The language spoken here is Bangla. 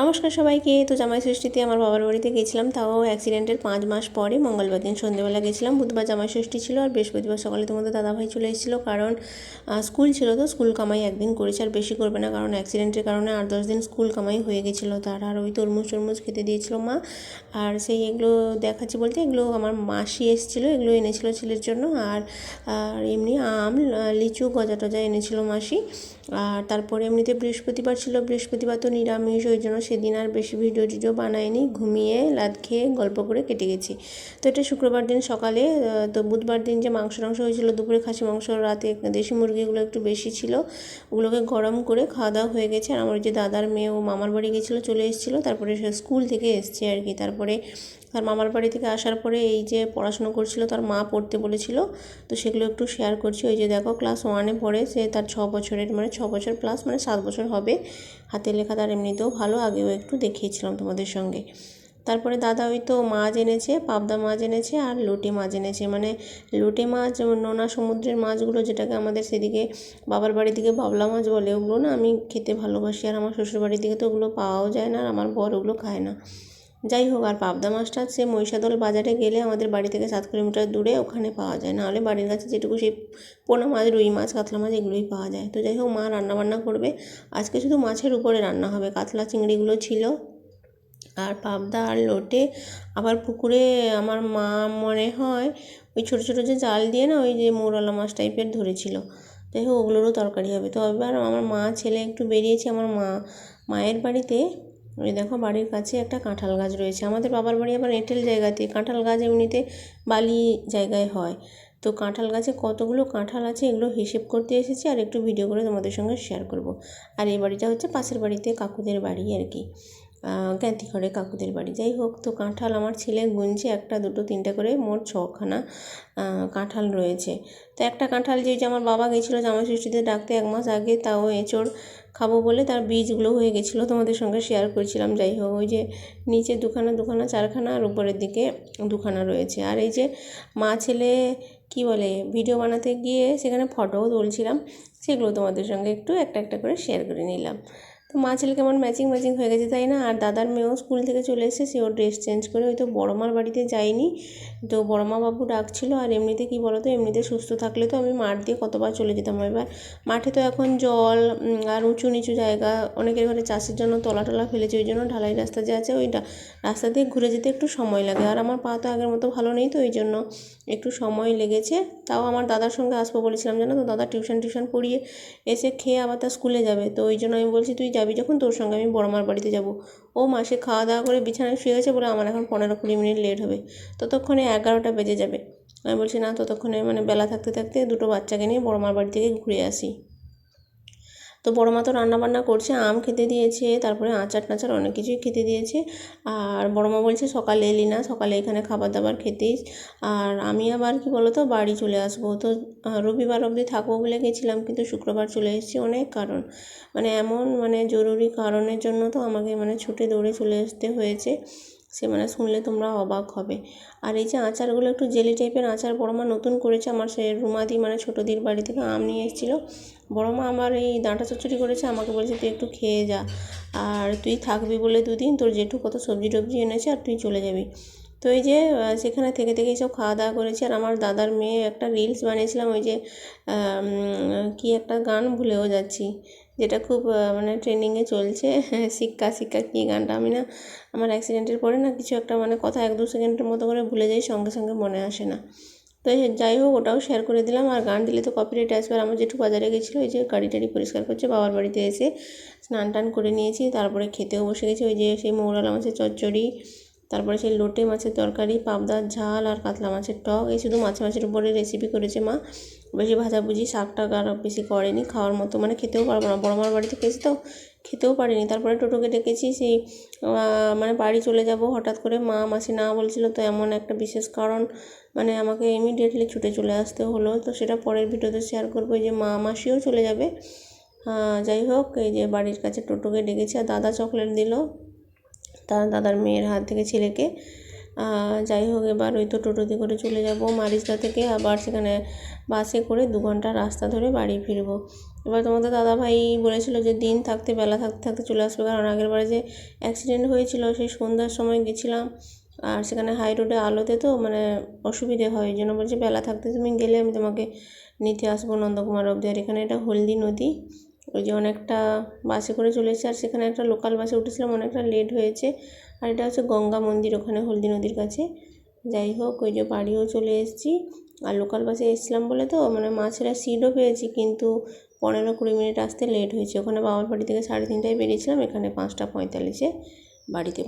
নমস্কার সবাইকে। তো জামাই ষষ্ঠীতে আমার বাবার বাড়িতে গেছিলাম, তাও অ্যাক্সিডেন্টের পাঁচ মাস পরে মঙ্গলবার দিন সন্ধ্যেবেলা গেছিলাম। বুধবার জামাই ষষ্ঠী ছিল আর বৃহস্পতিবার সকালে তোমাদের দাদাভাই চলে এসেছিল কারণ স্কুল ছিল তো স্কুল কামাই একদিন করেছে আর বেশি করবে না কারণ অ্যাক্সিডেন্টের কারণে আট দশ দিন স্কুল কামাই হয়ে গেছিল তার। আর ওই তরমুজ টরমুজ খেতে দিয়েছিল মা। আর সেই এগুলো দেখাচ্ছি বলতে এগুলো আমার মাসি এসেছিল, এগুলো এনেছিল ছেলের জন্য। আর আর এমনি আম, লিচু গজা টজা এনেছিল মাসি। আর তারপরে এমনিতে বৃহস্পতিবার ছিল, বৃহস্পতিবার তো নিরামিষ, ওই জন্য সেদিন আর বেশি ভিডিও টিডিও বানাইনি, ঘুমিয়ে লাদ খেয়ে গল্প করে কেটে গেছি। তো এটা শুক্রবার দিন সকালে তো বুধবার দিন যে মাংস টাংস হয়েছিল, দুপুরে খাসি মাংস, রাতে দেশি মুরগিগুলো একটু বেশি ছিল, ওগুলোকে গরম করে খাওয়া দাওয়া হয়ে গেছে। আর আমার যে দাদার মেয়ে ও মামার বাড়ি গেছিল, চলে এসেছিল, তারপরে সে স্কুল থেকে এসছে আর কি। তারপরে তার মামার বাড়ি থেকে আসার পরে এই যে পড়াশুনো করছিল, তার মা পড়তে বলেছিল, তো সেগুলো একটু শেয়ার করছি। ওই যে দেখো ক্লাস ওয়ানে পড়ে, সে তার ছ বছরের মানে ছ বছর প্লাস মানে সাত বছর হবে। হাতে লেখা তার এমনিতেও ভালো, আগেও একটু দেখিয়েছিলাম তোমাদের সঙ্গে। তারপরে দাদা ওই তো মাছ এনেছে, পাবদা মাছ এনেছে আর লোটে মাছ এনেছে। মানে লোটে মাছ, নোনা সমুদ্রের মাছগুলো যেটাকে আমাদের সেদিকে বাবার বাড়ির দিকে বাবলা মাছ বলে, ওগুলো না আমি খেতে ভালোবাসি। আর আমার শ্বশুরবাড়ির দিকে তো ওগুলো পাওয়াও যায় না আর আমার বর ওগুলো খায় না। যাই হোক, আর পাবদা মাছটা সে মহিষাদল বাজারে গেলে আমাদের বাড়ি থেকে সাত কিলোমিটার দূরে ওখানে পাওয়া যায়। নাহলে বাড়ির কাছে যেটুকু সেই পোনা মাছ, রুই মাছ, কাতলা মাছ এগুলোই পাওয়া যায়। তো যাই হোক, মা রান্না বান্না করবে। আজকে শুধু মাছের উপরে রান্না হবে, কাতলা চিংড়িগুলো ছিল। আর পাবদা আর লোটে, আবার পুকুরে আমার মা মনে হয় ওই ছোটো ছোটো যে জাল দিয়ে না, ওই যে মৌরলা মাছ টাইপের ধরেছিল। যাই হোক, ওগুলোরও তরকারি হবে। তো এবার আমার মা, ছেলে একটু বেরিয়েছে, আমার মা, মায়ের বাড়িতে। ওই দেখো বাড়ির কাছে একটা কাঁঠাল গাছ রয়েছে। আমাদের বাবার বাড়ি আবার এঁটেল জায়গাতে। কাঁঠাল গাছ এমনিতে বালি জায়গায় হয়। তো কাঁঠাল গাছে কতগুলো কাঁঠাল আছে এগুলো হিসেব করতে এসেছি আর একটু ভিডিও করে তোমাদের সঙ্গে শেয়ার করব। আর এই বাড়িটা হচ্ছে পাশের বাড়িতে কাকুদের বাড়ি আর কি। জ্ঞাতি ঘরে কাকুদের বাড়ি। যাই হোক, তো কাঁঠাল আমার ছেলে গুনছে একটা, দুটো, তিনটে করে, মোট ছখানা কাঁঠাল রয়েছে। তো একটা কাঁঠাল যে আমার বাবা গেছিল জামাই ষষ্ঠীতে ডাকতে এক মাস আগে, তাও এঁচড় খাব বলে তার বীজগুলো হয়ে গেছিল, তোমাদের সঙ্গে শেয়ার করেছিলাম। যাই হোক, ওই যে নিচে দুখানা দুখানা চারখানা আর উপরের দিকে দুখানা রয়েছে। আর এই যে মা ছেলে কি বলে ভিডিও বানাতে গিয়ে সেখানে ফটোও তুলছিলাম, সেগুলো তোমাদের সঙ্গে একটু একটা একটা করে শেয়ার করে নিলাম। তো মা ছেলে কেমন ম্যাচিং ম্যাচিং হয়ে গেছে তাই না? আর দাদার মেয়েও স্কুল থেকে চলে এসেছে সে ওর ড্রেস চেঞ্জ করে হয়তো বড় মার বাড়িতে যায়নি। তো বড় মা বাবু ডাকছিল, আর এমনিতে কি বলতো, এমনিতে সুস্থ থাকলে তো আমি মাঠ দিয়ে কতবার চলে যেতাম। এবার মাঠে তো এখন জল আর উঁচু নিচু জায়গা, অনেকের ঘরে চাষের জন্য তলা টলা ফেলেছে, ওই জন্য ঢালাই রাস্তা যে আছে ওই রাস্তা দিয়ে ঘুরে যেতে একটু সময় লাগে। আর আমার পা তো আগের মতো ভালো নেই তো, ওই জন্য একটু সময় লেগেছে। তাও আমার দাদার সঙ্গে আসব বলেছিলাম, জানো তো? দাদা টিউশন টিউশন পড়িয়ে এসে খেয়ে আবার তার স্কুলে যাবে। তো ওই জন্য আমি বলছি, তুই যাবি যখন? তোর সঙ্গে আমি বড় মার বাড়িতে যাব। ও মাসে খাওয়া দাওয়া করে বিছানায় শুয়ে গেছে বলে আমার এখন পনেরো কুড়ি মিনিট লেট হবে। ততক্ষণে এগারোটা বেজে যাবে। আমি বলছি, না, ততক্ষণে মানে বেলা থাকতে থাকতে দুটো বাচ্চাকে নিয়ে বড় মার বাড়ি থেকে ঘুরে আসি। তো বড় মা তো রান্না বান্না করছে, আম খেতে দিয়েছে, তারপরে আচার টাচার অনেক কিছুই খেতে দিয়েছে। আর বড় মা বলছে সকালে এলি না, সকালে এখানে খাবার দাবার খেতেই আর আমি আবার কি বলতো, বাড়ি চলে আসব। তো রবিবার অবধি থাকব বলে গেছিলাম, কিন্তু শুক্রবার চলে এসেছি অনেক কারণ। মানে এমন মানে জরুরি কারণের জন্য তো আমাকে মানে ছুটে দৌড়ে চলে আসতে হয়েছে। সে মানে শুনলে তোমরা অবাক হবে। আর এই যে আচারগুলো একটু জেলি টাইপের আচার, বড় মা নতুন করেছে আমার সে রুমাদি মানে ছোটোদির বাড়ি থেকে আম নিয়ে এসেছিল। বড় মা আমার এই ডাঁটা চচ্চড়ি করেছে, আমাকে বলেছে তুই একটু খেয়ে যা। আর তুই থাকবি বলে দুদিন, তোর জেঠু কত সবজি টবজি এনেছে আর তুই চলে যাবি। তো এই যে সেখানে থেকে থেকেই সব খাওয়া দাওয়া করেছি। আর আমার দাদার মেয়ে একটা রিলস বানিয়েছিলাম, ওই যে কি একটা গান ভুলেও যাচ্ছি। যেটা খুব মানে ট্রেন্ডিংয়ে চলছে শিক্ষা শিক্ষা কী গানটা? আমি না, আমার অ্যাক্সিডেন্টের পরে না কিছু একটা মানে কথা এক দু সেকেন্ডের মতো করে ভুলে যাই, সঙ্গে সঙ্গে মনে আসে না। তো যাই হোক, ওটাও শেয়ার করে দিলাম। আর গান দিলে তো কপিরাইট আসবে। আমার যেটু বাজারে গেছিল ওই যে গাড়ি টাড়ি পরিষ্কার করছে, বাবার বাড়িতে এসে স্নান টান করে নিয়েছি। তারপরে খেতেও বসে গেছি। ওই যে সেই মৌরালা মাছের চচ্চড়ি তারপরে সেই লোটে মাছের তরকারি পাবদার ঝাল আর কাতলা মাছের টক, এই শুধু মাছ মাছের উপরে রেসিপি করেছে মা। বেশি ভাজাভুজি শাক টাক আর বেশি করেনি, খাওয়ার মতো মানে খেতেও পারব না। বড় মার বাড়িতে গেছি তো? খেতেও পারিনি। তারপরে টোটোকে ডেকেছি, সেই মানে বাড়ি চলে যাব হঠাৎ করে। মা মাসি না বলছিল, তো এমন একটা বিশেষ কারণ মানে আমাকে ইমিডিয়েটলি ছুটে চলে আসতে হলো। তো সেটা পরের ভিডিওতে শেয়ার করব। যে মা মাসিও চলে যাবে। যাই হোক, এই যে বাড়ির কাছে টোটোকে ডেকেছি আর দাদা চকলেট দিল। তার দাদার মেয়ের হাত থেকে ছেলেকে। যাই হোক, এবার ওই তো টোটোতে করে চলে যাব মারিচদা থেকে। আবার সেখানে বাসে করে দু ঘণ্টা রাস্তা ধরে বাড়ি ফিরবো। এবার তোমাদের দাদাভাই বলেছিল যে দিন থাকতে, বেলা থাকতে থাকতে চলে আসবে। কারণ আগের বারে যে অ্যাক্সিডেন্ট হয়েছিল, সেই সন্ধ্যার সময় গেছিলাম। আর সেখানে হাই রোডে আলোতে তো মানে অসুবিধে হয়। ওই জন্য বলছে, বেলা থাকতে তুমি গেলে আমি তোমাকে নিতে আসব নন্দকুমার অবধি। আর এখানে এটা হলদি নদী। ওই যে অনেকটা বাসে করে চলে আর সেখানে একটা লোকাল বাসে উঠেছিলাম, অনেকটা লেট হয়েছে। আর এটা হচ্ছে গঙ্গা মন্দির ওখানে, হলদি নদীর কাছে। যাই হোক, ওই যে বাড়িও চলে এসেছি। আর লোকাল বাসে এসেছিলাম বলে তো মানে মাছেরা সিটও পেয়েছি, কিন্তু পনেরো কুড়ি মিনিট আসতে লেট হয়েছে। ওখানে বাবার বাড়ি থেকে সাড়ে তিনটায় বেরিয়েছিলাম, এখানে পাঁচটা পঁয়তাল্লিশে বাড়িতে।